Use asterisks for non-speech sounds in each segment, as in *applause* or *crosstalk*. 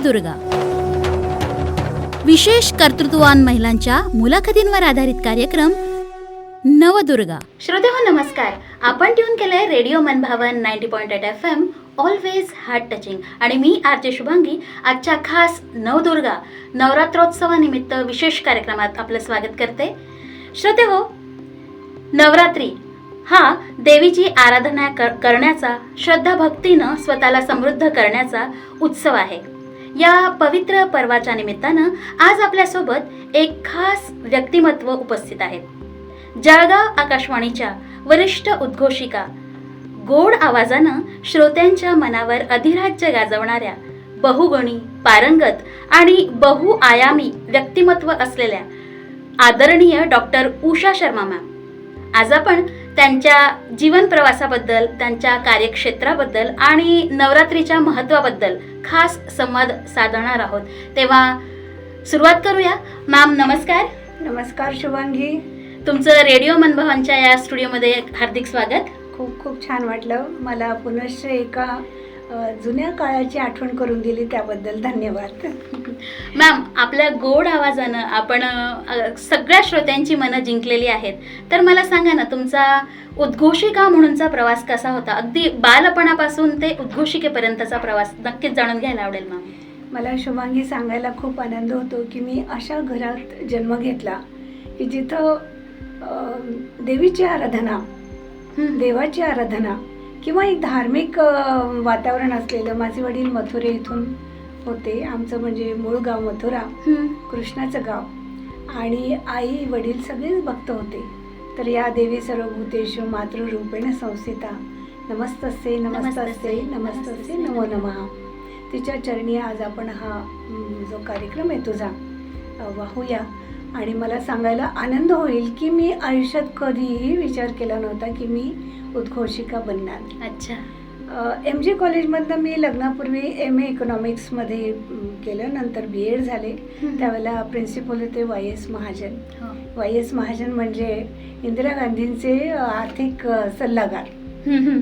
सिंधुदुर्ग विशेष कर्तृत्ववान महिलांच्या मुलाखतींवर आधारित कार्यक्रम नवदुर्गा. श्रोते हो नमस्कार. आपण ट्यून केलंय radio Manbhavan ninety point eight F M always heart touching. आणि मी आरती शुभांगी आजच्या खास नवदुर्गा नवरात्रोत्सवानिमित्त विशेष कार्यक्रमात आपलं स्वागत करते. श्रोते हो नवरात्री हा देवीची आराधना कर करण्याचा श्रद्धा भक्तीनं स्वतःला समृद्ध करण्याचा उत्सव आहे. या पवित्र पर्वाच्या निमित्तानं आज आपल्यासोबत एक खास व्यक्तिमत्व उपस्थित आहेत जळगाव आकाशवाणीच्या वरिष्ठ उद्घोषिका गोड आवाजानं श्रोत्यांच्या मनावर अधिराज्य गाजवणाऱ्या बहुगुणी पारंगत आणि बहुआयामी व्यक्तिमत्व असलेल्या आदरणीय डॉक्टर उषा शर्मा मॅम. आज आपण त्यांच्या जीवन प्रवासाबद्दल त्यांच्या कार्यक्षेत्राबद्दल आणि नवरात्रीच्या महत्त्वाबद्दल खास संवाद साधणार आहोत. तेव्हा सुरुवात करूया. मॅम नमस्कार. नमस्कार शुभांगी. तुमचं रेडिओ मनभवनच्या या स्टुडिओमध्ये हार्दिक स्वागत. खूप खूप छान वाटलं. मला पुनश्च एका जुन्या काळाची आठवण करून दिली त्याबद्दल धन्यवाद. मॅम आपल्या गोड आवाजानं आपण सगळ्या श्रोत्यांची मनं जिंकलेली आहेत. तर मला सांगा ना तुमचा उद्घोषिका म्हणूनचा प्रवास कसा होता? अगदी बालपणापासून ते उद्घोषिकेपर्यंतचा प्रवास नक्कीच जाणून घ्यायला आवडेल मॅम. मला शुभांगी सांगायला खूप आनंद होतो की मी अशा घरात जन्म घेतला की जिथं देवीची आराधना देवाची आराधना किंवा एक धार्मिक वातावरण असलेलं माझे वडील मथुरे इथून होते. आमचं म्हणजे मूळ गाव मथुरा. कृष्णाचं गाव. आणि आई वडील सगळेच भक्त होते. तर या देवी सर्वभूतेषु मातृरूपेण संस्थिता नमस्तस्ते नमस्तस्ते नमस्तस्ते. नमो नमः. तिच्या चरणी आज आपण हा जो कार्यक्रम आहे तुझा वाहूया. आणि मला सांगायला आनंद होईल की मी आयुष्यात कधीही विचार केला नव्हता की मी उद्घोषिका बनणार. अच्छा. M G कॉलेजमधनं me लग्नापूर्वी M A इकॉनॉमिक्समध्ये केलं. नंतर बी एड झाले. त्यावेळेला प्रिन्सिपल होते वाय एस महाजन. हो. वाय एस महाजन म्हणजे इंदिरा गांधींचे आर्थिक सल्लागार.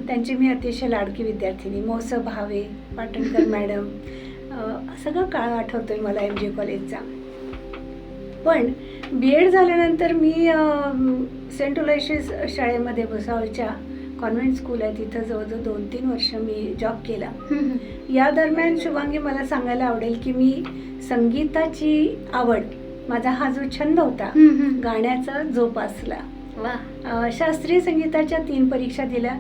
त्यांची मी अतिशय लाडकी विद्यार्थिनी. मौस भावे पाटणकर मॅडम. सगळं काळ आठवतोय मला एम जी कॉलेजचा. पण बी एड झाल्यानंतर मी सेंट ओलायशिस शाळेमध्ये भुसावळच्या कॉन्व्हेंट स्कूल आहे तिथं जवळजवळ दोन तीन वर्ष मी जॉब केला. या दरम्यान शुभांगी मला सांगायला आवडेल की मी संगीताची आवड माझा हा जो छंद होता. गाण्याचा जोपासला वा शास्त्रीय संगीताच्या तीन परीक्षा दिल्या.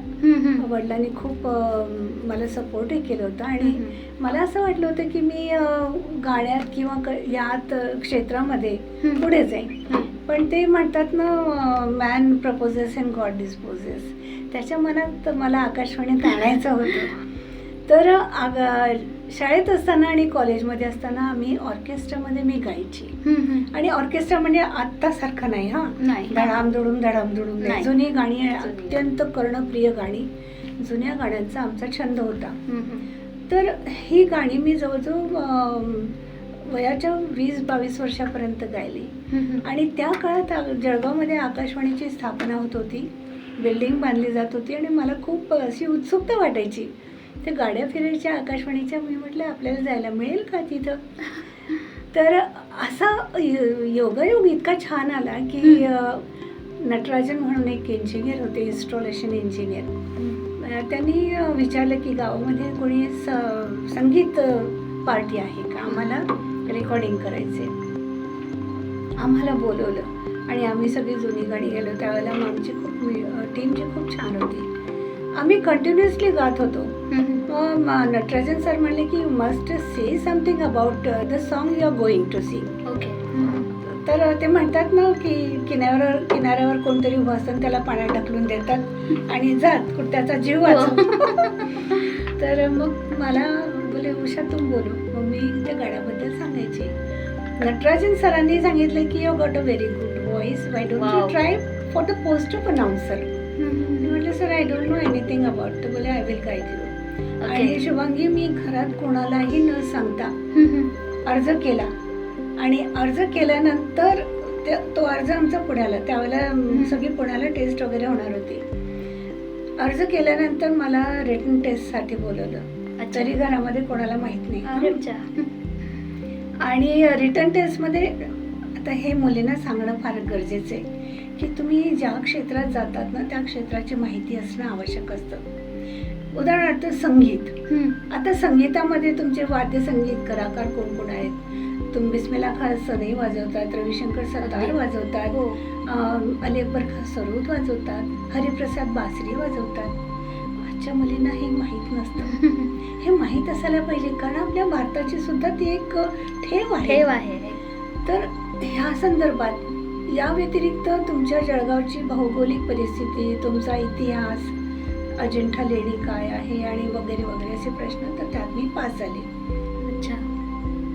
वडिलांनी खूप मला सपोर्टही केलं होतं आणि. मला असं वाटलं होतं की मी गाण्यात किंवा यात क्षेत्रामध्ये. पुढे जाईन. पण ते म्हणतात ना man proposes and God disposes त्याच्या मनात मला आकाशवाणीत आणायचं होतं तर आग- शाळेत असताना आणि कॉलेजमध्ये असताना आम्ही ऑर्केस्ट्रामध्ये मी गायची. आणि ऑर्केस्ट्रा म्हणजे आत्तासारखं नाही हा? नाही धडाम धुडूम धडाम धुडूम नाही. जुनी गाणी. अत्यंत कर्णप्रिय गाणी. जुन्या गाण्यांचा आमचा छंद होता. तर ही गाणी मी जवळजवळ वयाच्या वीस बावीस वर्षापर्यंत गायली. आणि त्या काळात जळगावमध्ये आकाशवाणीची स्थापना होत होती. बिल्डिंग बांधली जात होती आणि मला खूप अशी उत्सुकता वाटायची. त्या गाड्या फिरायच्या आकाशवाणीच्या मी म्हटलं आपल्याला जायला मिळेल का तिथं? तर असा य- योगायोग इतका छान आला की नटराजन म्हणून एक इंजिनियर होते इन्स्टॉलेशन इंजिनियर त्यांनी विचारलं की गावामध्ये कोणी स संगीत पार्टी आहे का? आम्हाला रेकॉर्डिंग करायचे आम्हाला बोलवलं आणि आम्ही सगळी जुनी गाणी गेलो. त्यावेळेला मग आमची खूप टीमची खूप छान होती. आम्ही कंटिन्युअसली गात होतो. मग नटराजन सर म्हणले की you must say something about the song you are going to sing okay. तर ते म्हणतात ना की किनाऱ्यावर किनाऱ्यावर कोणतरी उभं असतं त्याला पाण्यात ढकलून देतात आणि जात कुठं त्याचा जीव वाचव *laughs* तर मग मला बोले उषा तुम बोलू. मग मी त्या गाण्याबद्दल सांगायचे. नटराजन सरांनी सांगितलं की you got a very good voice why don't you. Try for the post of announcer. मी म्हटलं sir I don't know anything about तर बोले आय विल गाईड यू. आणि शुभांगी मी घरात कोणालाही न सांगता. अर्ज केला आणि अर्ज केल्यानंतर ते- तो अर्ज आमचा पुण्याला त्यावेळेला. सगळी पुण्याला टेस्ट वगैरे होणार होती अर्ज केल्यानंतर मला रिटर्न टेस्टसाठी बोलवलं. तरी घरामध्ये कोणाला माहीत नाही. आणि रिटर्न टेस्टमध्ये आता हे मुलींना सांगणं फार गरजेचं आहे की तुम्ही ज्या क्षेत्रात जातात ना त्या क्षेत्राची माहिती असणं आवश्यक असतं उदाहरणार्थ संगीत. आता संगीतामध्ये तुमचे वाद्यसंगीत कलाकार कोण कोण आहेत? तुम्ही बिस्मिला खान सनई वाजवतात रविशंकर सतार अगदी. वाजवतात हो. अं, अली अकबर खान सरोद वाजवतात हरिप्रसाद बासरी वाजवतात. आजच्या मुलींना हे माहीत नसतं. *laughs* हे माहीत असायला पाहिजे कारण आपल्या भारताची सुद्धा ती एक ठेव आहे. ठेव आहे. तर ह्या संदर्भात या व्यतिरिक्त तुमच्या जळगावची भौगोलिक परिस्थिती तुमचा इतिहास अजिंठा लेणी काय आहे आणि वगैरे वगैरे असे प्रश्न तर त्यात मी पास झाले. अच्छा.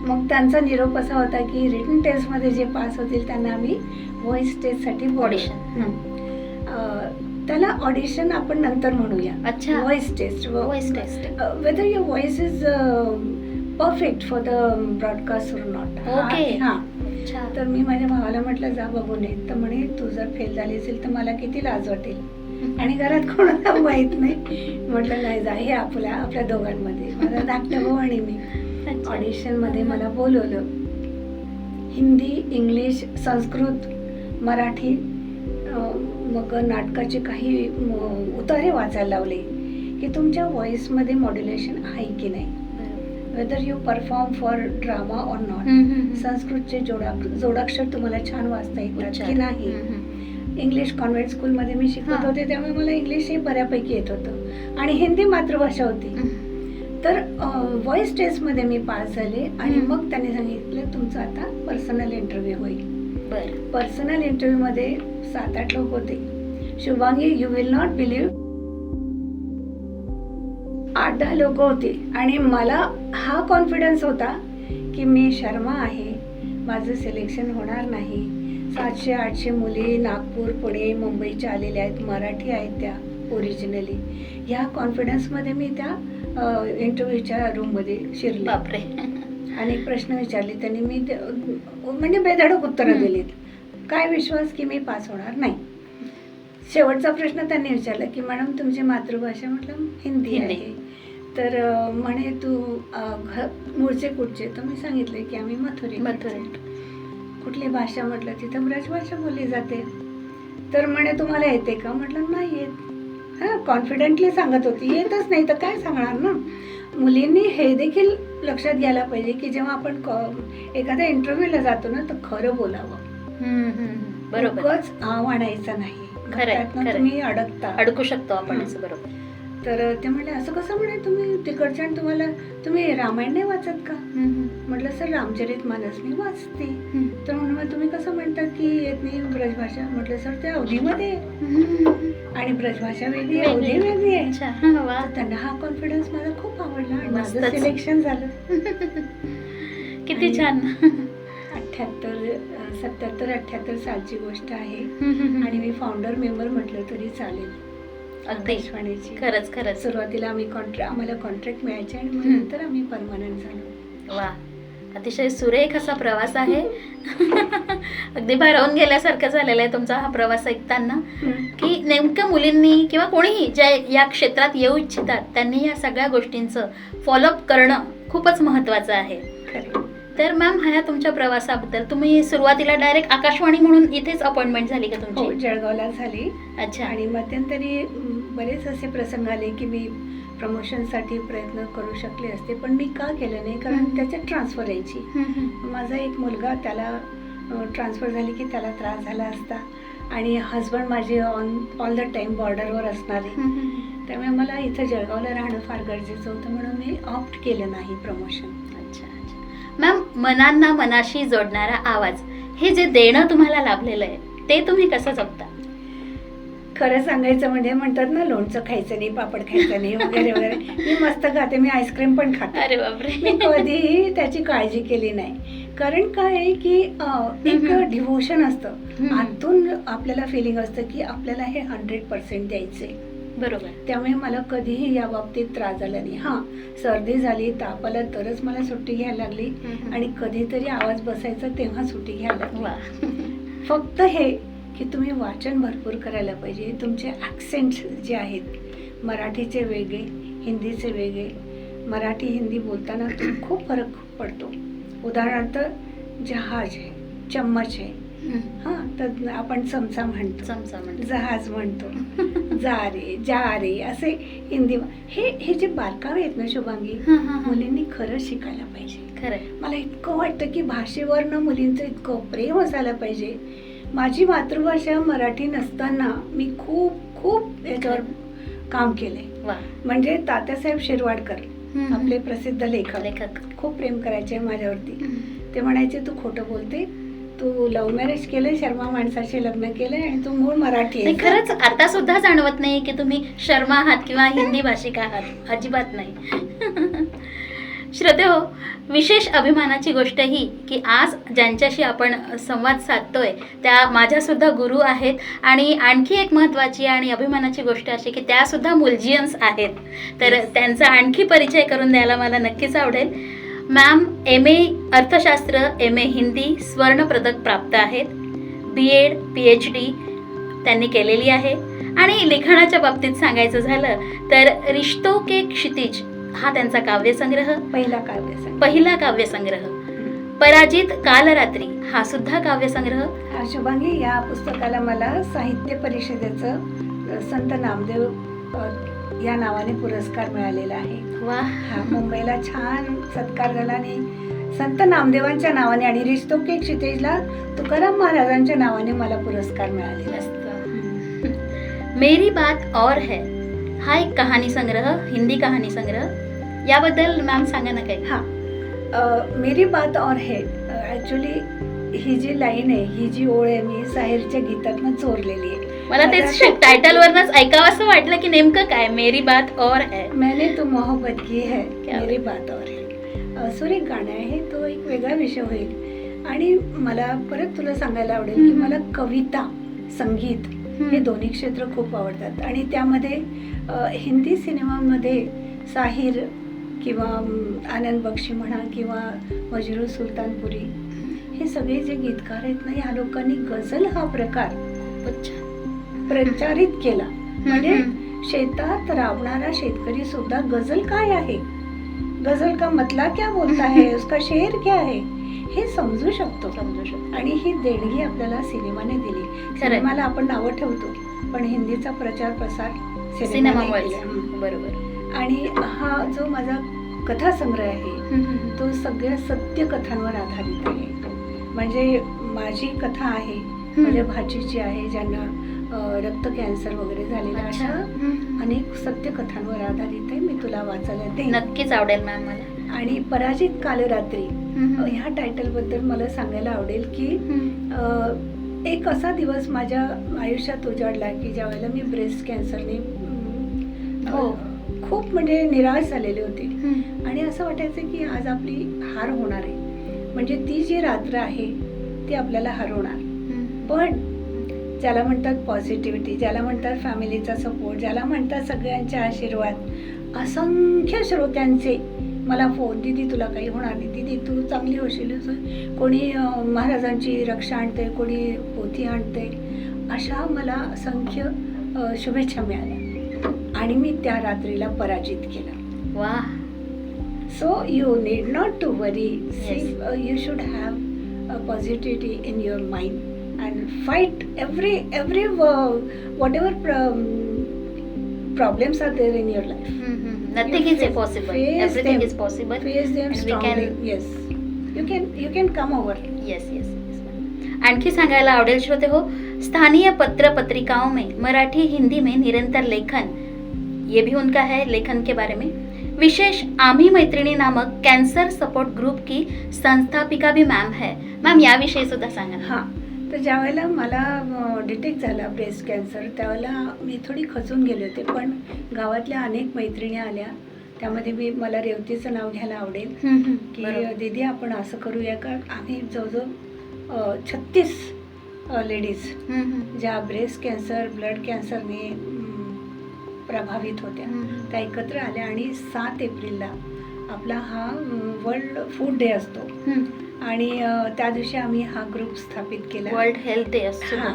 मग त्यांचा निरोप असा होता की रिटन टेस्टमध्ये जे पास होतील त्यांना आम्ही व्हॉइस टेस्टसाठी ऑडिशन त्याला ऑडिशन आपण नंतर म्हणूया. अच्छा. Voice test voice test whether your voice is perfect for the broadcast or not Okay. हां. अच्छा. तर मी माझ्या भावाला म्हटलं जा बघून ये. तर म्हणे तू जर फेल झाली असेल तर मला किती लाज वाटेल? आणि घरात कोणाला माहीत नाही म्हटलं नाही जा हे आपल्या आपल्या दोघांमध्ये माझा धाकटा भाऊ आणि मी. ऑडिशनमध्ये मला बोलवलं हिंदी इंग्लिश संस्कृत मराठी मग नाटकाचे काही उतारे वाचायला लावले की तुमच्या व्हॉइसमध्ये मॉड्युलेशन आहे की नाही. Whether you perform for drama or not. संस्कृतचे जोडा जोडाक्षर तुम्हाला छान वाचता येतात. की नाही. इंग्लिश कॉन्व्हेंट स्कूलमध्ये मी शिकवत हा. होते त्यामुळे मला इंग्लिशही बऱ्यापैकी येत होतं. आणि हिंदी मातृभाषा होती. तर व्हॉइस टेस्टमध्ये मी पास झाले आणि. मग त्यांनी सांगितलं तुमचा आता पर्सनल इंटरव्ह्यू होईल. बरं. पर्सनल इंटरव्ह्यूमध्ये सात आठ लोक होते. Shubhangi you will not believe आठ दहा लोक होते. आणि मला हा कॉन्फिडन्स होता की मी शर्मा आहे. माझं सिलेक्शन होणार नाही. सातशे आठशे मुली नागपूर पुणे मुंबईच्या आलेल्या आहेत. मराठी आहेत त्या ओरिजिनली ह्या कॉन्फिडन्समध्ये मी त्या इंटरव्ह्यूच्या रूममध्ये शिरले. बापरे. अनेक प्रश्न विचारले. त्यांनी मी म्हणजे बेधडक उत्तरं. दिलीत. काय विश्वास की मी पास होणार नाही? शेवटचा प्रश्न त्यांनी विचारला की मॅडम तुमची मातृभाषा म्हटलं हिंदी. आहे. तर म्हणे तू मूळचे कुठचे? तर मी सांगितले की आम्ही मथुरे मथुरे. कुठली भाषा म्हटलं तिथं ब्रजभाषा बोलली जाते. तर म्हणे तुम्हाला येते का? म्हटलं नाही येत. हां कॉन्फिडेंटली सांगत होती. येतच नाही तर काय सांगणार ना? मुलींनी हे देखील लक्षात घ्यायला पाहिजे की जेव्हा आपण एखाद्या इंटरव्ह्यूला जातो ना तर खरं बोलावं. हम्म, हम्म, हम्म. बरोबर. उगाच आव आणायचं नाही. तुम्ही अडकता. अडकू शकतो आपण बरोबर. तर ते म्हणले असं कसं म्हणे तुम्ही तिकडच्या आणि तुम्हाला तुम्ही रामायण नाही वाचत का. म्हटलं सर रामचरित मानस मी वाचते. तर म्हणून मग तुम्ही कसं म्हणतात की येत नाही ब्रजभाषा म्हटलं सर ते अवधीमध्ये. आणि ब्रजभाषा वेगळी. अवधी वेगळी आहे त्यांना हा कॉन्फिडन्स मला खूप आवडला आणि माझं. सिलेक्शन झालं *laughs* किती छान अठ्ठ्याहत्तर सत्याहत्तर अठ्ठ्याहत्तर सालची गोष्ट आहे. आणि मी फाउंडर मेंबर म्हटलं तरी चालेल अगदी. खरंच खरंच. सुरुवातीला आम्ही कॉन्ट्रॅक्ट आम्हाला कॉन्ट्रॅक्ट मिळायचे आणि मग. नंतर आम्ही परमनंट झालो. वा. अतिशय सुरेख असा प्रवास आहे. *laughs* अगदी भारावून गेल्यासारखं झालेला आहे तुमचा हा प्रवास ऐकताना. की नेमक्या मुलींनी किंवा कोणीही ज्या या क्षेत्रात येऊ इच्छितात त्यांनी या सगळ्या गोष्टींचं फॉलोअप करणं खूपच महत्त्वाचं आहे. खरं तर मॅम ह्या तुमच्या प्रवासाबद्दल. तुम्ही सुरुवातीला डायरेक्ट आकाशवाणी म्हणून इथेच अपॉइंटमेंट झाली का हो तुमची जळगावला झाली. अच्छा. आणि मध्यंतरी बरेच असे प्रसंग आले की मी प्रमोशनसाठी प्रयत्न करू शकले असते पण मी का केलं नाही? कारण. त्याच्यात ट्रान्सफर यायची. माझा एक मुलगा त्याला ट्रान्सफर झाली की त्याला त्रास झाला असता. आणि हजबंड माझे ऑन ऑल द टाईम बॉर्डरवर असणारे. त्यामुळे मला इथं जळगावला राहणं फार गरजेचं होतं म्हणून मी ऑप्ट केलं नाही प्रमोशन मॅम मनांना मनाशी जोडणारा आवाज. हे जे देणं तुम्हाला लाभलेलं आहे ते तुम्ही कसं जपता? खरं सांगायचं म्हणजे म्हणतात ना लोणचं खायचं नाही पापड खायचं नाही वगैरे वगैरे. मी मस्त खाते मी आईस्क्रीम पण खाते. अरे बापरे. मी कधीही त्याची काळजी केली नाही. कारण काय आहे की एक. डिव्होशन असतं. आतून आपल्याला फिलिंग असतं की आपल्याला हे हंड्रेड पर्सेंट द्यायचे बरोबर. त्यामुळे मला कधीही या बाबतीत त्रास झाला नाही. हां सर्दी झाली ताप आला तरच मला सुट्टी घ्यायला लागली. आणि कधीतरी आवाज बसायचा तेव्हा सुट्टी घ्यायला लागली. *laughs* फक्त हे की तुम्ही वाचन भरपूर करायला पाहिजे. तुमचे ॲक्सेंट जे आहेत मराठीचे वेगळे हिंदीचे वेगळे मराठी हिंदी बोलताना खूप फरक पडतो. उदाहरणार्थ जहाज आहे चम्मच आहे. हा तर आपण चमचा म्हणतो. चमचा म्हणतो. जहाज म्हणतो. *laughs* जा रे जा रे असे हिंदी हे हे जे बारकावे आहेत ना शुभांगी. मुलींनी खरंच शिकायला पाहिजे. खरंय मला इतकं वाटतं की भाषेवर ना मुलींचं इतकं प्रेम असायला पाहिजे. माझी मातृभाषा मराठी नसताना मी खूप खूप याच्यावर काम केलंय. म्हणजे तात्यासाहेब शिरवाडकर. आपले प्रसिद्ध लेखक. लेखक. खूप प्रेम करायचे माझ्यावरती. ते म्हणायचे तू खोटं बोलते तू लव्ह मॅरेज केलंय शर्मा माणसाशी लग्न केलंय आणि तू मूळ मराठी नाही. खरंच आता सुद्धा जाणवत नाही की तुम्ही शर्मा आहात किंवा हिंदी भाषिक आहात. अजिबात नाही. *laughs* श्रोते हो विशेष अभिमानाची गोष्ट ही की आज ज्यांच्याशी आपण संवाद साधतोय त्या माझ्यासुद्धा गुरु आहेत आणि आणखी एक महत्त्वाची आणि अभिमानाची गोष्ट अशी की त्या सुद्धा मुलजियन्स आहेत. तर त्यांचा आणखी परिचय करून द्यायला मला नक्कीच आवडेल. मॅम एम ए अर्थशास्त्र एम ए हिंदी स्वर्णपदक प्राप्त आहेत. B Ed P H D त्यांनी केलेली आहे. आणि लिखाणाच्या बाबतीत सांगायचं झालं तर रिश्तो के क्षितिज हा त्यांचा काव्यसंग्रह. पहिला काव्यसंग्रह. पहिला काव्यसंग्रह. पराजित कालरात्री हा सुद्धा काव्यसंग्रह. शुभांगी या पुस्तकाला मला साहित्य परिषदेचं संत नामदेव या नावाने पुरस्कार मिळालेला आहे. वा. हा मुंबईला छान सत्कार झाला आणि संत नामदेवांच्या नावाने आणि रिश्तो के क्षितेजला तुकाराम महाराजांच्या नावाने मला पुरस्कार मिळालेला. मस्त. मेरी बात और है. हा एक कहाणी संग्रह हिंदी कहाणी संग्रह. याबद्दल मॅम सांगा ना काही. हा. मेरी बात और है. ॲक्च्युली ही जी लाईन आहे ही जी ओळ आहे मी साहिरच्या गीतातनं चोरलेली आहे. मला तेच टायटल वरनच ऐकावं असं वाटलं की नेमकं काय? मेरी बात और है. मैंने तो मोहब्बत की है मेरी बात. और है. सुरेख गाणं आहे तो एक वेगळा विषय होईल. आणि मला परत तुला सांगायला आवडेल की. मला कविता संगीत हे दोन्ही क्षेत्र खूप आवडतात. आणि त्यामध्ये हिंदी सिनेमामध्ये साहिर किंवा आनंद बक्षी म्हणा किंवा मजरू सुलतानपुरी हे सगळे जे गीतकार आहेत ना या लोकांनी गझल हा प्रकार. प्रचारित केला. म्हणजे. शेतात राबणारा शेतकरी सुद्धा गझल काय आहे? गझल का मतला क्या बोलता है? *laughs* उसका शेर क्या है? हे समजू शकतो. समजू शकतो. आणि ही देणगी आपल्याला सिनेमाने दिली. सिनेमाला आपण नावं ठेवतो पण हिंदीचा प्रचार प्रसार. हम्म. बरोबर. आणि हा जो माझा कथासंग्रह आहे तो सगळ्या सत्य कथांवर आधारित आहे. म्हणजे माझी कथा आहे माझ्या भाचीची आहे ज्यांना रक्त कॅन्सर वगैरे झालेला अशा. अनेक सत्य कथांवर आधारित आहे मी तुला वाचायला देईन नक्कीच आवडेल मॅम मला आणि पराजित कालरात्री. ह्या टायटलबद्दल मला सांगायला आवडेल की एक असा दिवस माझ्या आयुष्यात उजाडला की ज्या वेळेला मी ब्रेस्ट कॅन्सरने हो. खूप म्हणजे निराश झालेले होते. आणि असं वाटायचं की आज आपली हार होणार आहे म्हणजे ती जी रात्र आहे ती आपल्याला हरवणार. पण ज्याला म्हणतात पॉझिटिव्हिटी ज्याला म्हणतात फॅमिलीचा सपोर्ट ज्याला म्हणतात सगळ्यांचे आशीर्वाद असंख्य श्रोत्यांचे मला फोन दिदी तुला काही होणार नाही. दिदी तू चांगली होशील. कोणी महाराजांची रक्षा आणते कोणी पोथी आणते अशा मला असंख्य शुभेच्छा मिळाल्या. आणि मी त्या रात्रीला पराजित केलं. वा so you need not to worry Yes. You should have positivity in your mind and fight every every whatever problems are there in your life nothing is possible face everything them. Is possible face them And we strongly can- yes you can you can come over yes yes आणखी सांगायला आवडेल श्रोते हो स्थानीय पत्र पत्रिकाओं में मराठी हिंदी में निरंतर लेखन ये भी उनका है लेखन के बारे में? विशेष आम्ही मैत्रिणी नामक कैंसर सपोर्ट ग्रुप की संस्थापिका भी मैम है. मैम याविषयी सुद्धा सांगा. हां. तर ज्या वेळेला मला डिटेक्ट झाला ब्रेस्ट कॅन्सर त्यावेळेला मी थोडी खचून गेले होते पण गावातल्या अनेक मैत्रिणी आल्या. त्यामध्ये मी मला रेवतीचं नाव घ्यायला आवडेल. की. दीदी आपण असं करूया का? आम्ही जवळजवळ छत्तीस लेडीज ज्या ब्रेस्ट कॅन्सर ब्लड कॅन्सरने प्रभावित होत्या. त्या एकत्र आल्या आणि सात एप्रिलला आपला हा वर्ल्ड फूड डे असतो. आणि त्या दिवशी आम्ही हा ग्रुप स्थापित केला वर्ल्ड हेल्थ डे असतो हां.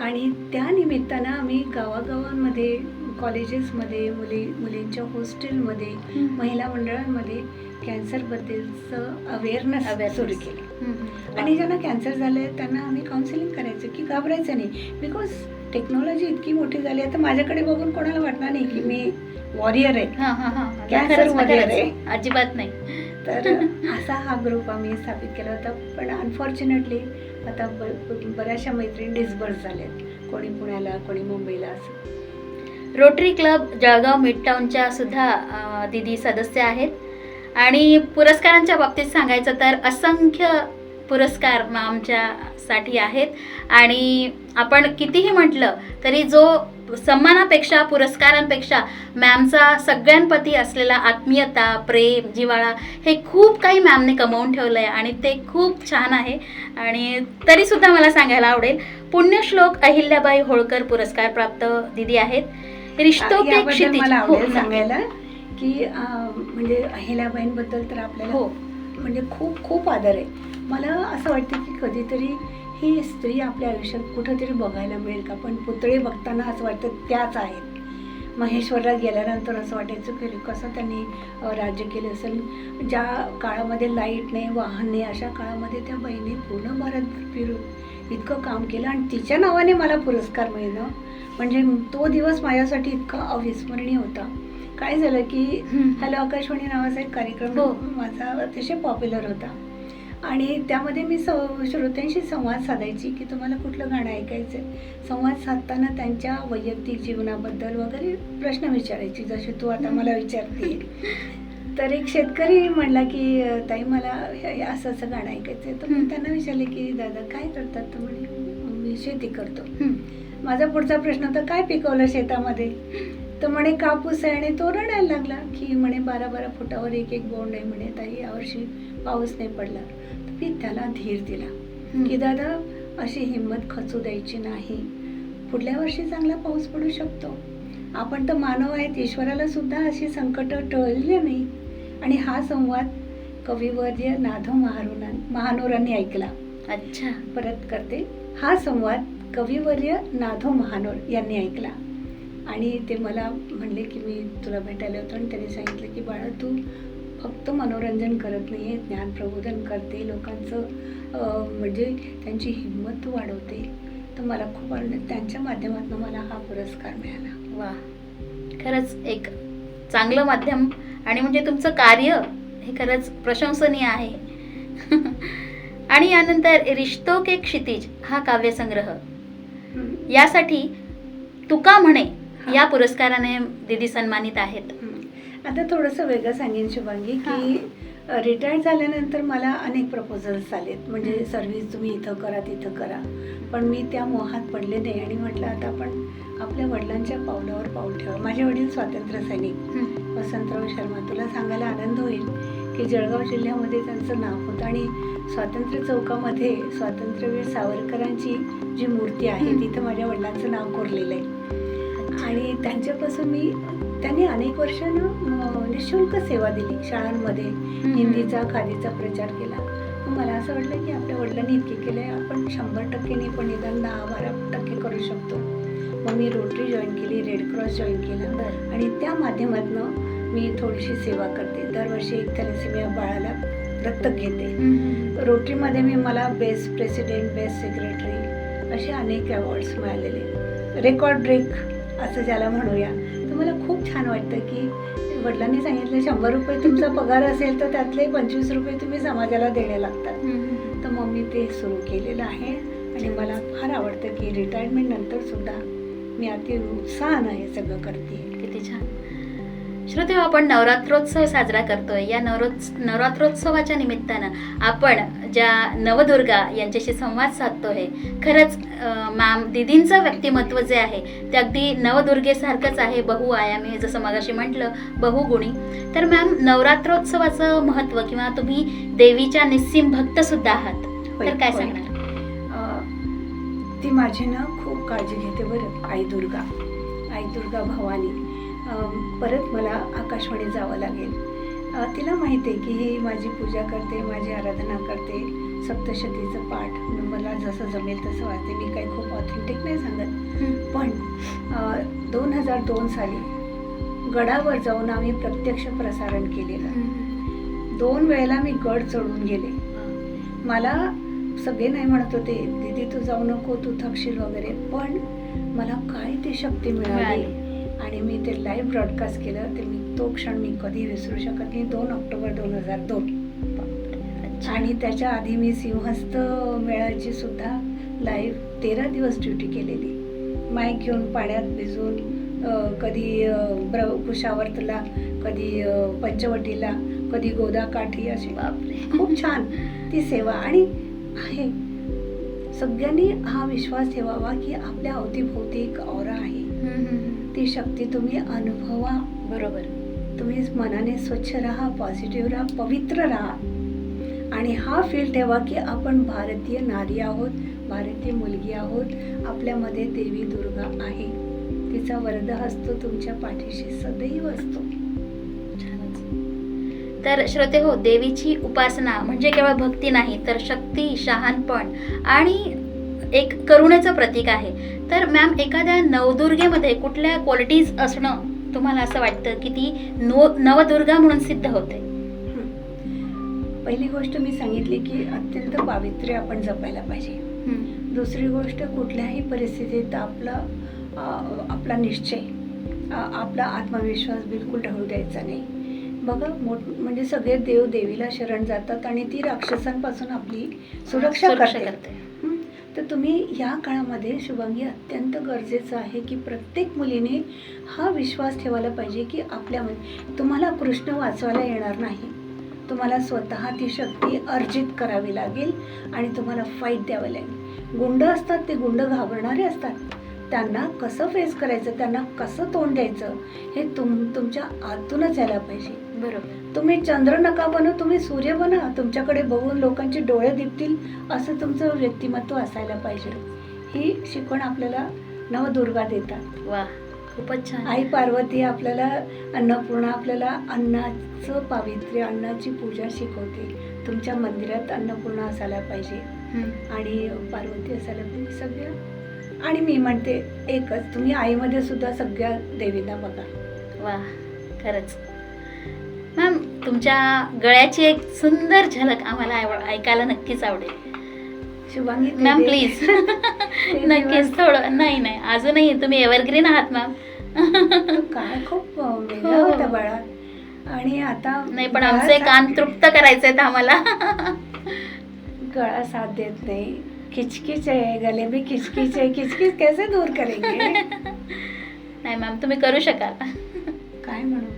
आणि त्या निमित्तानं आम्ही गावागावांमध्ये कॉलेजेसमध्ये मुली मुलींच्या हॉस्टेलमध्ये. महिला मंडळांमध्ये कॅन्सरबद्दलचं अवेअरनेस. सुरू केलं. आणि ज्यांना कॅन्सर झालं आहे त्यांना आम्ही काउन्सिलिंग करायचं की घाबरायचं नाही बिकॉज टेक्नॉलॉजी इतकी मोठी झाली आहे तर माझ्याकडे बघून कोणाला वाटणार नाही की मी वॉरियर आहे हा, हा, हा. खरंच ना, वगैरे. खरंच. अजिबात नाही तर असा हा ग्रुप आम्ही स्थापित केला होता पण अनफॉर्च्युनेटली आता ब ब- बऱ्याचशा मैत्रिणी डिस्बर्स झाल्यात कोणी पुण्याला कोणी मुंबईला असं रोटरी क्लब जळगाव मिड टाउनच्या सुद्धा अं, दिदी सदस्य आहेत आणि पुरस्कारांच्या बाबतीत सांगायचं तर असंख्य पुरस्कार आमच्यासाठी आहेत आणि आपण कितीही म्हटलं तरी जो सन्मानापेक्षा पुरस्कारांपेक्षा मॅमचा सगळ्यांप्रती असलेला आत्मीयता प्रेम जिव्हाळा हे खूप काही मॅमने कमवून ठेवलं आहे आणि ते खूप छान आहे. आणि तरीसुद्धा मला सांगायला आवडेल पुण्यश्लोक अहिल्याबाई होळकर पुरस्कार प्राप्त दिदी आहेत. रिश्तो मला हो, आवडेल. सांगायला की म्हणजे अहिल्याबाईंबद्दल तर आपल्याला हो. म्हणजे खूप खूप आदर आहे. मला असं वाटतं की कधीतरी ही स्त्री आपल्या आयुष्यात कुठंतरी बघायला मिळेल का? पण पुतळे बघताना असं वाटतं त्याच आहेत. महेश्वरला गेल्यानंतर असं वाटायचं की कसं त्यांनी राज्य केलं असेल. ज्या काळामध्ये लाइट नाही वाहन नाही अशा काळामध्ये त्या बहिणी पूर्ण भारतभर फिरून इतकं काम केलं आणि तिच्या नावाने मला पुरस्कार मिळणं. म्हणजे तो दिवस माझ्यासाठी इतका अविस्मरणीय होता. काय झालं की. हॅलो आकाशवाणी नावाचा एक कार्यक्रम हो. माझा अतिशय पॉप्युलर होता. आणि त्यामध्ये मी स श्रोत्यांशी संवाद साधायची की तुम्हाला कुठलं गाणं ऐकायचं संवाद साधताना त्यांच्या वैयक्तिक जीवनाबद्दल वगैरे प्रश्न विचारायची जसे तू आता मला विचारते *laughs* तर एक शेतकरी म्हणला की ताई मला असं असं गाणं ऐकायचं तर मी. त्यांना विचारले की दादा काय करतात? तर म्हणे मी शेती करतो. माझा पुढचा प्रश्न होता काय पिकवलं शेतामध्ये? *laughs* तर म्हणे कापूस आहे आणि तो रडायला लागला. की म्हणे बारा बारा फुटावर एक एक बोंड आहे. म्हणे ताई यावर्षी पाऊस नाही पडला. तर मी त्याला धीर दिला. की दादा अशी हिंमत खचू द्यायची नाही. पुढल्या वर्षी चांगला पाऊस पडू शकतो. आपण तर मानव आहेत. ईश्वराला सुद्धा अशी संकट टळली नाही. आणि हा संवाद कविवर्य नाधव महारुना महानोरांनी ऐकला. अच्छा. परत करते. हा संवाद कविवर्य नाधव महानोर यांनी ऐकला. आणि ते मला म्हणले की मी तुला भेटायला होतो आणि त्यांनी सांगितलं की बाळा तू फक्त मनोरंजन करत नाही आहे ज्ञान प्रबोधन करते लोकांचं म्हणजे त्यांची हिंमत वाढवते. तर मला खूप आवडलं. त्यांच्या माध्यमातून मला हा पुरस्कार मिळाला. वा. खरंच एक चांगलं माध्यम आणि म्हणजे तुमचं कार्य हे खरंच प्रशंसनीय आहे. *laughs* आणि यानंतर रिश्तो के क्षितिज हा काव्यसंग्रह. यासाठी तुका म्हणे या पुरस्काराने दिदी सन्मानित आहेत. आता थोडंसं वेगळं सांगेन शुभांगी की रिटायर्ड झाल्यानंतर मला अनेक प्रपोजल्स आलेत. म्हणजे. सर्व्हिस तुम्ही इथं करा तिथं करा. पण मी त्या मोहात पडले नाही. आणि म्हटलं आता आपण आपल्या वडिलांच्या पावलावर पाऊल ठेवा. माझे वडील स्वातंत्र्य सैनिक. वसंतराव शर्मा तुला सांगायला आनंद होईल की जळगाव जिल्ह्यामध्ये त्यांचं नाव होतं. आणि स्वातंत्र्य चौकामध्ये स्वातंत्र्यवीर सावरकरांची जी मूर्ती आहे. तिथं माझ्या वडिलांचं नाव कोरलेलं आहे. आणि त्यांच्यापासून मी त्यांनी अनेक वर्ष ना अं, निशुल्क सेवा दिली शाळांमध्ये. हिंदीचा खादीचा प्रचार केला. मला असं वाटलं की आपल्या वडिलांनी इतके केले आपण शंभर टक्के नाही पण निदान दहा बारा टक्के करू शकतो. मग मी रोटरी जॉईन केली रेड क्रॉस जॉईन केला. आणि त्या माध्यमातून मी थोडीशी सेवा करते. दरवर्षी एक थॅलेसेमिया बाळाला दत्तक घेते. रोटरीमध्ये मी मला बेस्ट प्रेसिडेंट बेस्ट सेक्रेटरी असे अनेक अवॉर्ड्स मिळालेले. रेकॉर्ड ब्रेक असं ज्याला म्हणूया. तर मला खूप छान वाटतं की वडिलांनी सांगितलं शंभर रुपये तुमचा पगार असेल तर त्यातले पंचवीस रुपये तुम्ही समाजाला देणे लागतात. तर मग मी ते सुरू केलेलं आहे. आणि मला फार आवडतं की रिटायरमेंट नंतर सुद्धा मी अति उत्साहानं हे सगळं करते. किती छान. श्रोते आपण नवरात्रोत्सव साजरा करतोय. या नवरोत्स नवरात्रोत्सवाच्या निमित्तानं आपण ज्या नवदुर्गा यांच्याशी संवाद साधतोय खरंच अं, मॅम दिदींचं व्यक्तिमत्व जे आहे ते अगदी नवदुर्गेसारखंच आहे बहुआयामी जसं मगाशी म्हटलं बहुगुणी तर मॅम नवरात्रोत्सवाचं महत्त्व किंवा तुम्ही देवीच्या निस्सीम भक्त सुद्धा आहात तर काय. सांगणार ती माझी ना खूप काळजी घेते बरं आई दुर्गा. आई दुर्गा भवानी. परत मला आकाशवाणी जावं लागेल. तिला माहिती आहे की ही माझी पूजा करते माझी आराधना करते सप्तशतीचं पाठ. मला जसं जमेल तसं वाचते. मी काही खूप ऑथेंटिक नाही सांगत. पण दोन हजार दोन साली गडावर जाऊन आम्ही प्रत्यक्ष प्रसारण केलेलं. दोन वेळेला मी गड चढून गेले. मला सगळे नाही म्हणत होते दीदी तू जाऊ नको तू थकशील वगैरे. पण मला काय ती शक्ती मिळाली. आणि मी ते लाईव्ह ब्रॉडकास्ट केलं ते मी तो क्षण मी कधी विसरू शकत नाही. दोन ऑक्टोबर दोन हजार दोन. आणि त्याच्या आधी मी सिंहस्थ मेळ्याची सुद्धा लाईव्ह तेरा दिवस ड्युटी केलेली. माईक घेऊन पाण्यात भिजून कधी ब्र कुशावर्तला कधी पंचवटीला कधी गोदाकाठी अशी. बापरे. खूप छान ती सेवा. आणि आहे. सगळ्यांनी हा विश्वास ठेवावा की आपल्या अवतीभोवती एक औरा आहे. ती शक्ती तुम्ही अनुभवा. बरोबर. तुम्ही मनाने स्वच्छ राहा पॉझिटिव्ह राहा पवित्र राहा. आणि हा फील ठेवा की आपण भारतीय नारी आहोत भारतीय मुलगी आहोत. आपल्यामध्ये देवी दुर्गा आहे. तिचा वरद हस्त तुमच्या पाठीशी सदैव असतो. तर श्रोते हो देवीची उपासना म्हणजे केवळ भक्ती नाही तर शक्ती शहाणपण आणि एक करुणेचं प्रतीक आहे. तर मॅम एखाद्या नवदुर्गेमध्ये कुठल्या क्वालिटीज असणं तुम्हाला असं वाटतं की ती नो नवदुर्गा म्हणून सिद्ध होते. पहिली गोष्ट मी सांगितली की अत्यंत पावित्र्य आपण जपायला पाहिजे. दुसरी गोष्ट कुठल्याही परिस्थितीत आपला आपला निश्चय आपला आत्मविश्वास बिलकुल ढळू द्यायचा नाही बघा मोठ म्हणजे सगळे देव देवीला शरण जातात आणि ती राक्षसांपासून आपली सुरक्षा करते? तर तुम्ही या काळामध्ये शुभांगी अत्यंत गरजेचं आहे की प्रत्येक मुलीने हा विश्वास ठेवायला पाहिजे की आपल्यामध्ये तुम्हाला कृष्ण वाचवायला येणार नाही. तुम्हाला स्वतः ती शक्ती अर्जित करावी लागेल आणि तुम्हाला फाईट द्यावं लागेल. गुंड असतात ते गुंड घाबरणारे असतात. त्यांना कसं फेस करायचं त्यांना कसं तोंड द्यायचं हे तुम तुमच्या आतूनच यायला पाहिजे. बरोबर. तुम्ही चंद्र नका बनू तुम्ही सूर्य बना. तुमच्याकडे बघून लोकांचे डोळे दिपतील असं तुमचं व्यक्तिमत्व असायला पाहिजे. ही शिकवण आपल्याला नवदुर्गा देतात. वा खूपच छान. आई पार्वती आपल्याला अन्नपूर्णा आपल्याला अन्नाचं पावित्र्य अन्नाची पूजा शिकवते. तुमच्या मंदिरात अन्नपूर्णा असायला पाहिजे. आणि पार्वती असायला पाहिजे सगळ्या. आणि मी म्हणते एकच तुम्ही आईमध्ये सुद्धा सगळ्या देवींना बघा. वा खरंच. मॅम तुमच्या गळ्याची एक सुंदर झलक आम्हाला आव- ऐकायला नक्कीच आवडेल. शुभांगी मॅम प्लीज *laughs* *laughs* नक्कीच थोडं नाही नाही अजूनही तुम्ही एव्हरग्रीन आहात मॅम *laughs* काय खूप वेगळा हो. होता बाळा. आणि आता नाही पण आमचे कान तृप्त करायचे आहेत आम्हाला. गळा साथ देत नाही. किचकिच आहे गले में किचकिच है किचकिच कैसे दूर करेंगे? नाही मॅम तुम्ही करू शकाल. काय म्हणू?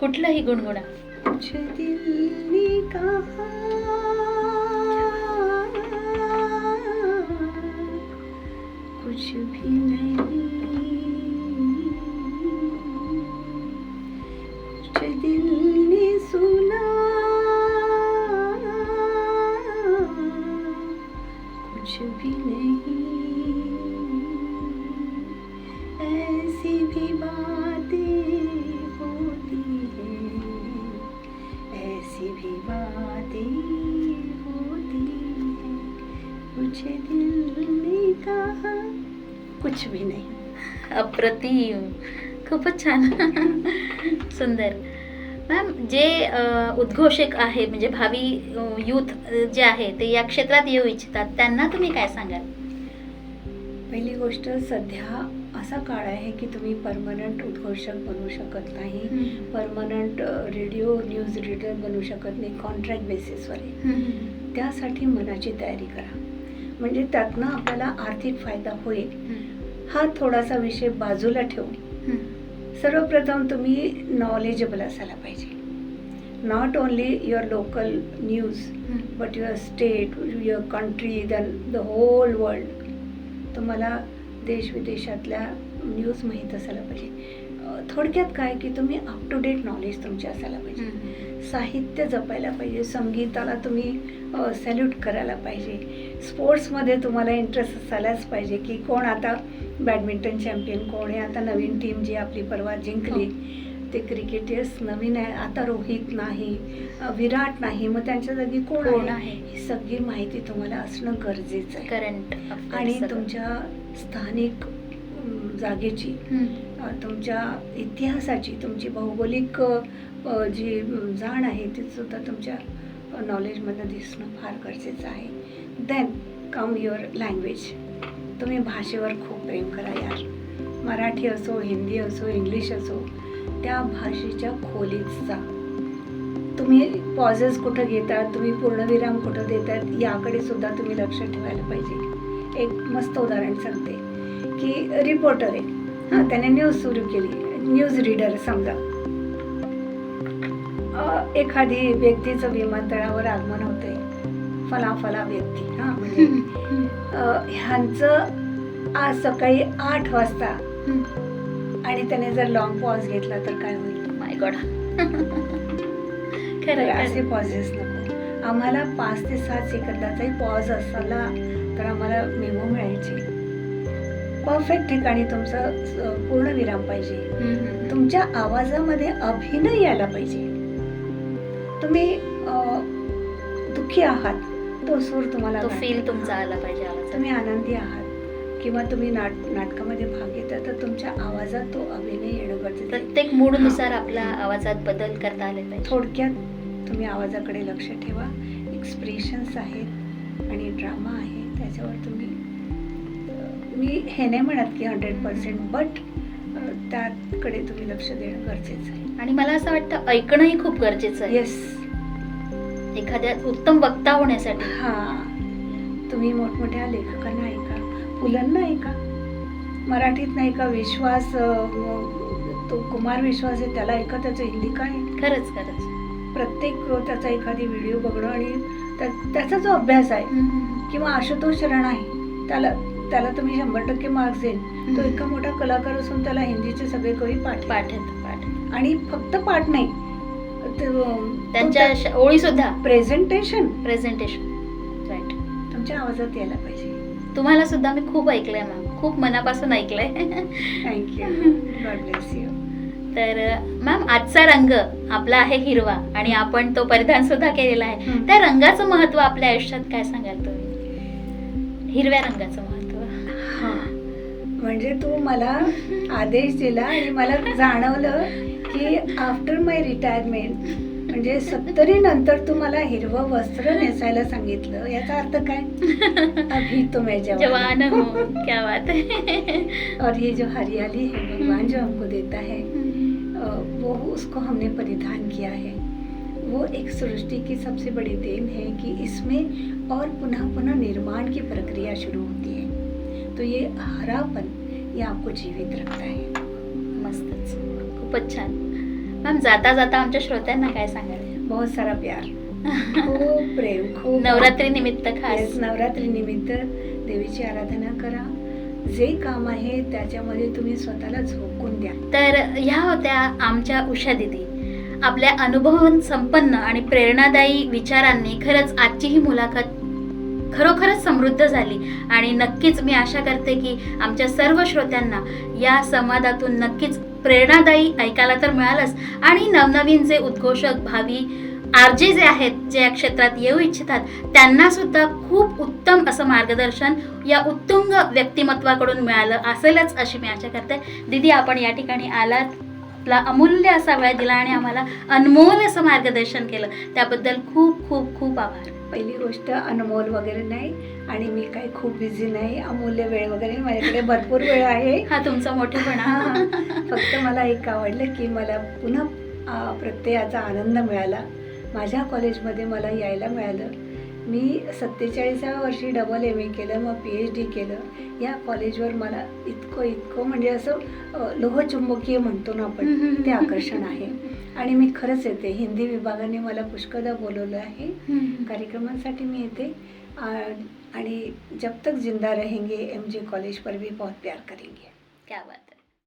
कुठलंही गुणगुणा. कुछ दिल ने कहा कुछ भी नहीं। कुछ दिल छान. सुंदर. मॅम जे उद्घोषक आहे म्हणजे भावी यूथ जे आहे ते या क्षेत्रात येऊ इच्छितात त्यांना तुम्ही काय सांगाल? पहिली गोष्ट सध्या असा काळ आहे की तुम्ही परमनंट उद्घोषक बनू शकत नाही. परमनंट रेडिओ न्यूज रीडर बनू शकत नाही कॉन्ट्रॅक्ट बेसिसवर त्यासाठी मनाची तयारी करा. म्हणजे त्यातनं आपल्याला आर्थिक फायदा होईल. हा थोडासा विषय बाजूला ठेवून सर्वप्रथम तुम्ही नॉलेजेबल असायला पाहिजे. Not only your local news but your state your country than the whole world तुम्हाला देश विदेशातल्या न्यूज माहीत असायला पाहिजे. थोडक्यात काय की तुम्ही अप टू डेट नॉलेज तुमचे असायला पाहिजे साहित्य जपायला पाहिजे संगीताला तुम्ही सॅल्यूट करायला पाहिजे. स्पोर्ट्समध्ये तुम्हाला इंटरेस्ट असायलाच पाहिजे की कोण आता बॅडमिंटन चॅम्पियन कोण आहे? आता नवीन टीम जी आपली परवा जिंकली ते क्रिकेटर्स नवीन आहे. आता रोहित नाही विराट नाही. मग त्यांच्या जागी कोण आहे? ही सगळी माहिती तुम्हाला असणं गरजेचं आहे. करंट आणि तुमच्या स्थानिक जागेची तुमच्या इतिहासाची तुमची भौगोलिक जी जाण आहे ती सुद्धा तुमच्या नॉलेजमधनं दिसणं फार गरजेचं आहे. देन कम युअर लँग्वेज तुम्ही भाषेवर खूप प्रेम करा यार. मराठी असो हिंदी असो इंग्लिश असो त्या भाषेच्या खोलीत जा. तुम्ही पॉझेस कुठं घेतात तुम्ही पूर्णविराम कुठं देतात याकडे सुद्धा तुम्ही लक्ष ठेवायला पाहिजे. एक मस्त उदाहरण सांगते की रिपोर्टर आहे. हां त्याने न्यूज सुरू केली. न्यूज रीडर समजा. एखादी व्यक्तीचं विमानतळावर आगमन होते फला फला व्यक्ती. हां म्हणजे *laughs* ह्यांचं आज सकाळी आठ वाजता. आणि त्याने जर लॉंग पॉज घेतला तर काय होईल? माय गॉड तर खरं असे पॉझेस नको. आम्हाला पाच ते सात सेकंदाचाही पॉज असला तर आम्हाला मेमो मिळायचे. परफेक्ट ठिकाणी तुमचं पूर्ण विराम पाहिजे. तुमच्या आवाजामध्ये अभिनय यायला पाहिजे. तुम्ही दुःखी आहात. तो सूर तुम्हाला तो. फील तुमचा आला पाहिजे आवाजात. तुम्ही आनंदी आहात किंवा तुम्ही नाट नाटकामध्ये भाग घेता तर तुमच्या आवाजात तो अभिनय येणं गरजेचं. प्रत्येक मूडनुसार आपल्या आवाजात बदल करता आले पाहिजे. थोडक्यात तुम्ही आवाजाकडे लक्ष ठेवा. एक्सप्रेशन्स आहेत आणि ड्रामा आहे. त्याच्यावर तुम्ही मी हे नाही म्हणत की हंड्रेड पर्सेंट बट त्याकडे तुम्ही लक्ष देणं गरजेचं आहे. आणि मला असं वाटतं ऐकणंही खूप गरजेचं आहे. येस एखाद्या उत्तम वक्ता होण्यासाठी. हां. तुम्ही मोठमोठ्या लेखकांना ऐका पुलंना ऐका. मराठीत नाही का विश्वास तो कुमार विश्वास आहे त्याला ऐका त्याचं हिंदी काय? खरंच खरंच. प्रत्येक त्याचा एखादी व्हिडिओ बघणं आणि त्या- त्याचा जो अभ्यास आहे किंवा आशुतोष राणा आहे त्याला त्याला तुम्ही शंभर टक्के मार्क्स देईन तो इतका मोठा कलाकार असून त्याला हिंदीचे सगळे कवी पाठ. पाठ. आणि फक्त पाठ नाही त्यांच्या ओळी सुद्धा. प्रेझेंटेशन प्रेझेंटेशन राईट तुमच्या आवाजात यायला पाहिजे. तुम्हाला सुद्धा मी खूप ऐकलंय मॅम खूप मनापासून ऐकलंय. Thank you God bless you तर मॅम आजचा रंग आपला आहे हिरवा आणि आपण तो परिधान सुद्धा केलेला आहे. त्या रंगाचं महत्त्व आपल्या आयुष्यात काय सांगाल तुम्ही? हिरव्या रंगाचं महत्त्व. हां. म्हणजे तू मला आदेश दिला आणि मला जाणवलं की आफ्टर माय रिटायरमेंट म्हणजे सत्तरी नंतर तू मला हिरवं वस्त्र नेसायला सांगितलं. याचा अर्थ काय? *laughs* अभी तो मैं जवान. जवान हो. *laughs* क्या बात है. और ये जो हरियाली है भगवान जो हमको देता है वो उसको हमने परिधान किया है। वो एक सृष्टि की सबसे बड़ी देन है कि इसमें और पुनः पुनः निर्माण की प्रक्रिया शुरू होती है। तो ये हरापन ये आपको जीवित रखता है। मस्तच खूपच छान. मॅम जाता जाता आमच्या श्रोत्यांना काय सांगाल? बहुत सारा प्यार. *laughs* खूप प्रेम खूप नवरात्री निमित्त खास. नवरात्री निमित्त देवीची आराधना करा. जे काम आहे त्याच्यामध्ये तुम्ही स्वतःला झोकून द्या. तर ह्या होत्या आमच्या उषा दिदी. आपल्या अनुभव संपन्न आणि प्रेरणादायी विचारांनी खरंच आजची ही मुलाखत खरोखरच समृद्ध झाली. आणि नक्कीच मी आशा करते की आमच्या सर्व श्रोत्यांना या संवादातून नक्कीच प्रेरणादायी ऐकायला तर मिळालंच. आणि नवनवीन जे उद्घोषक भावी आरजे जे आहेत जे या क्षेत्रात येऊ इच्छितात त्यांना सुद्धा खूप उत्तम असं मार्गदर्शन या उत्तुंग व्यक्तिमत्वाकडून मिळालं असेलच अशी मी आशा करते. दीदी आपण या ठिकाणी आलात. आपला अमूल्य असा वेळ दिला आणि आम्हाला अनमोल असं मार्गदर्शन केलं. त्याबद्दल खूप खूप खूप आभार. पहिली गोष्ट अनमोल वगैरे नाही. आणि मी काही खूप बिझी नाही अमूल्य वेळ वगैरे. माझ्याकडे भरपूर वेळ आहे. *laughs* हा तुमचा मोठेपणा. फक्त मला एक आवडलं की मला पुन्हा प्रत्ययाचा आनंद मिळाला. माझ्या कॉलेजमध्ये मला यायला मिळालं. मी सत्तेचाळीसाव्या वर्षी डबल एम ए केलं मग पी एच डी केलं. या कॉलेजवर मला इतकं इतकं म्हणजे असं लोहचुंबकीय म्हणतो ना आपण ते आकर्षण आहे. आणि मी खरंच येते. हिंदी विभागाने मला पुष्कळदा बोलवलं आहे. कार्यक्रमांसाठी मी येते. आणि जब तक जिंदा रहेंगे एम जे कॉलेज पर भी बहुत प्यार करेंगे। क्या बात